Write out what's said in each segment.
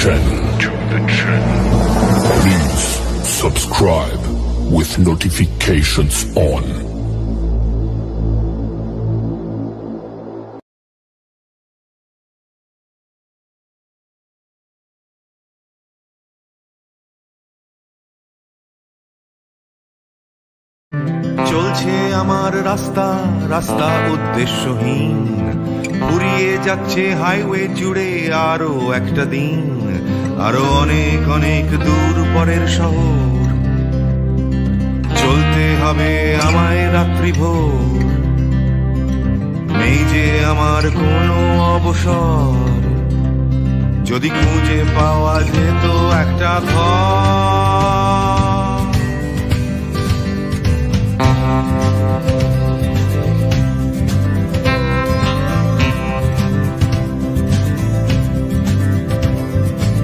channel. To the channel. Please subscribe with notifications on. চলছে আমার রাস্তা রাস্তা উদ্দেশ্যহীন ফুরিয়ে যাচ্ছে হাইওয়ে জুড়ে আরও একটা দিন আরও অনেক অনেক দূর পরের শহর। চলতে হবে আমায় রাত্রি ভোর। নেই যে আমার কোনো অবসর। যদি খুঁজে পাওয়া যেত একটা ঘর।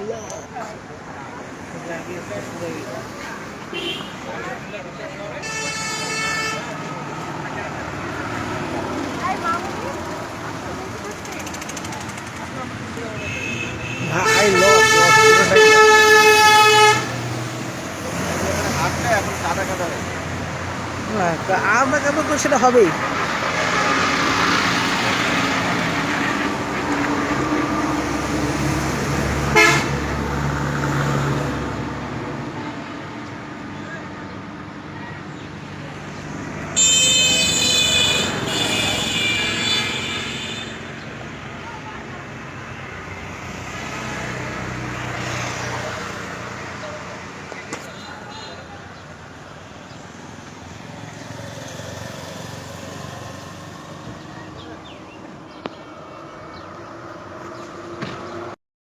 I love আমরা কেমন করে সেটা হবেই?